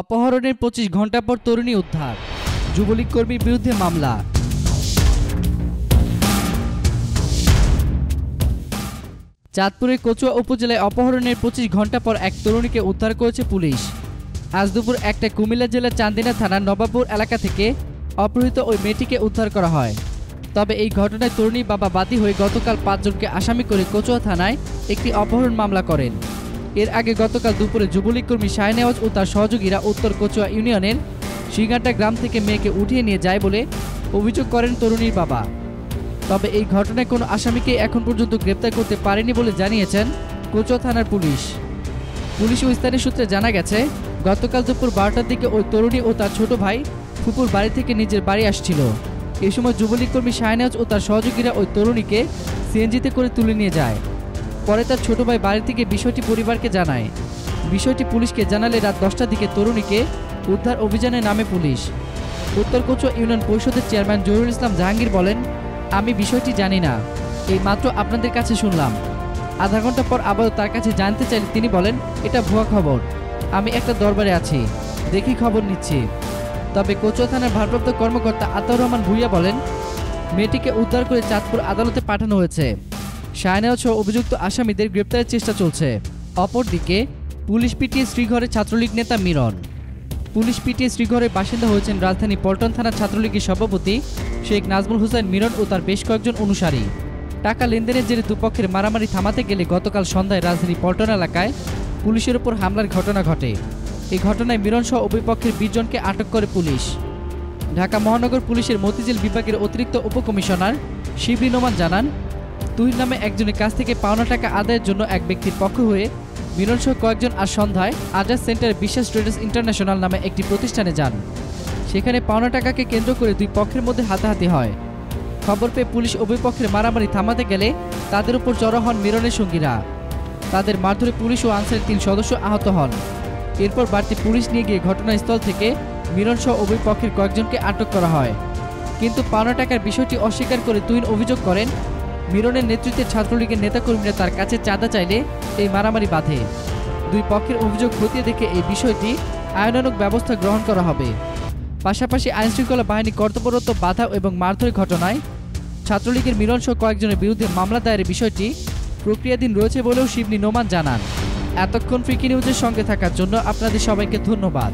অপহরণের পঁচিশ ঘণ্টা পর তরুণী উদ্ধার। যুবলীগ কর্মীর বিরুদ্ধে মামলা। চাঁদপুরের কচুয়া উপজেলায় অপহরণের পঁচিশ ঘণ্টা পর এক তরুণীকে উদ্ধার করেছে পুলিশ। আজ দুপুর একটা কুমিল্লা জেলার চান্দিনা থানার নবাবপুর এলাকা থেকে অপহৃত ওই মেয়েটিকে উদ্ধার করা হয়। তবে এই ঘটনায় তরুণী বাবা বাদী হয়ে গতকাল পাঁচজনকে আসামি করে কচুয়া থানায় একটি অপহরণ মামলা করেন। এর আগে গতকাল দুপুরে যুবলীগ কর্মী শাহনেওয়াজ ও তার সহযোগীরা উত্তর কচুয়া ইউনিয়নের শিগাটা গ্রাম থেকে মেয়েকে উঠিয়ে নিয়ে যায় বলে অভিযোগ করেন তরুণীর বাবা। তবে এই ঘটনায় কোনো আসামিকে এখন পর্যন্ত গ্রেপ্তার করতে পারেনি বলে জানিয়েছেন কোচো থানার পুলিশ। পুলিশ ও স্থানীয় সূত্রে জানা গেছে, গতকাল দুপুর বারোটার দিকে ওই তরুণী ও তার ছোট ভাই ফুপুর বাড়ি থেকে নিজের বাড়ি আসছিল। এই সময় যুবলীগ কর্মী শাহনাজ ও তার সহযোগীরা ওই তরুণীকে সিএনজিতে করে তুলে নিয়ে যায়। পরে তার ছোট ভাই বাড়ি থেকে বিষয়টি পরিবারকে জানায়। বিষয়টি পুলিশকে জানালে রাত দশটার দিকে তরুণীকে উদ্ধার অভিযানে নামে পুলিশ। উত্তর কোচো ইউনিয়ন পরিষদের চেয়ারম্যান জহুরুল ইসলাম জাহাঙ্গীর বলেন, আমি বিষয়টি জানি না। এই মাত্র আপনাদের কাছে শুনলাম। আধা ঘণ্টা পর আবারও তার কাছে জানতে চাইলে তিনি বলেন, এটা ভুয়া খবর। আমি একটা দরবারে আছি। দেখি খবর নিচ্ছি। তবে কোচো থানার ভারপ্রাপ্ত কর্মকর্তা আতাউর রহমান ভুইয়া বলেন, মেয়েটিকে উদ্ধার করে চাঁদপুর আদালতে পাঠানো হয়েছে। শায়নাও সহ অভিযুক্ত আসামিদের গ্রেপ্তারের চেষ্টা চলছে। অপরদিকে, পুলিশ পিটিয়ে শ্রীঘরের ছাত্রলীগ নেতা মিরন। পুলিশ পিটিয়ে শ্রীঘরের বাসিন্দা হয়েছেন রাজধানী পল্টন থানা ছাত্রলীগের সভাপতি শেখ নাজমুল হোসেন মিরন ও তার বেশ কয়েকজন অনুসারী। টাকা লেনদেনের জেরে দুপক্ষের মারামারি থামাতে গেলে গতকাল সন্ধ্যায় রাজধানী পল্টন এলাকায় পুলিশের ওপর হামলার ঘটনা ঘটে। এই ঘটনায় মিরন সহ উভয়পক্ষের বিশ জনকে আটক করে পুলিশ। ঢাকা মহানগর পুলিশের মতিঝিল বিভাগের অতিরিক্ত উপকমিশনার শিবলি নোমান জানান তুহির নামে একজনের কাছ থেকে পাওনা টাকা আদায়ের জন্য এক ব্যক্তির পক্ষ হয়ে মিলন সহ কয়েকজন আজ সন্ধ্যায় আজাদ সেন্টারে বিশ্বাস ট্রেডার্স ইন্টারন্যাশনাল নামে একটি প্রতিষ্ঠানে যান। সেখানে পাওনা টাকাকে কেন্দ্র করে দুই পক্ষের মধ্যে হাতাহাতি হয়। খবর পেয়ে পুলিশ উভয় পক্ষের মারামারি থামাতে গেলে তাদের উপর জড়ো হন মিরনের সঙ্গীরা। তাদের মারধরে পুলিশ ও আনসারের তিন সদস্য আহত হন। এরপর বাড়তি পুলিশ নিয়ে গিয়ে ঘটনাস্থল থেকে মিরন সহ উভয় পক্ষের কয়েকজনকে আটক করা হয়। কিন্তু পাওনা টাকার বিষয়টি অস্বীকার করে তুহিন অভিযোগ করেন মিরনের নেতৃত্বে ছাত্রলীগের নেতাকর্মীরা তার কাছে চাঁদা চাইলে এই মারামারি বাধে। দুই পক্ষের অভিযোগ খতিয়ে দেখে এই বিষয়টি আইনানুগ ব্যবস্থা গ্রহণ করা হবে। পাশাপাশি আইনশৃঙ্খলা বাহিনী কর্তব্যরত বাধা এবং মারধরের ঘটনায় ছাত্রলীগের মিলন সহ কয়েকজনের বিরুদ্ধে মামলা দায়েরের বিষয়টি প্রক্রিয়াধীন রয়েছে বলেও শিবনি নোমান জানান। এতক্ষণ ফ্রিকি নিউজের সঙ্গে থাকার জন্য আপনাদের সবাইকে ধন্যবাদ।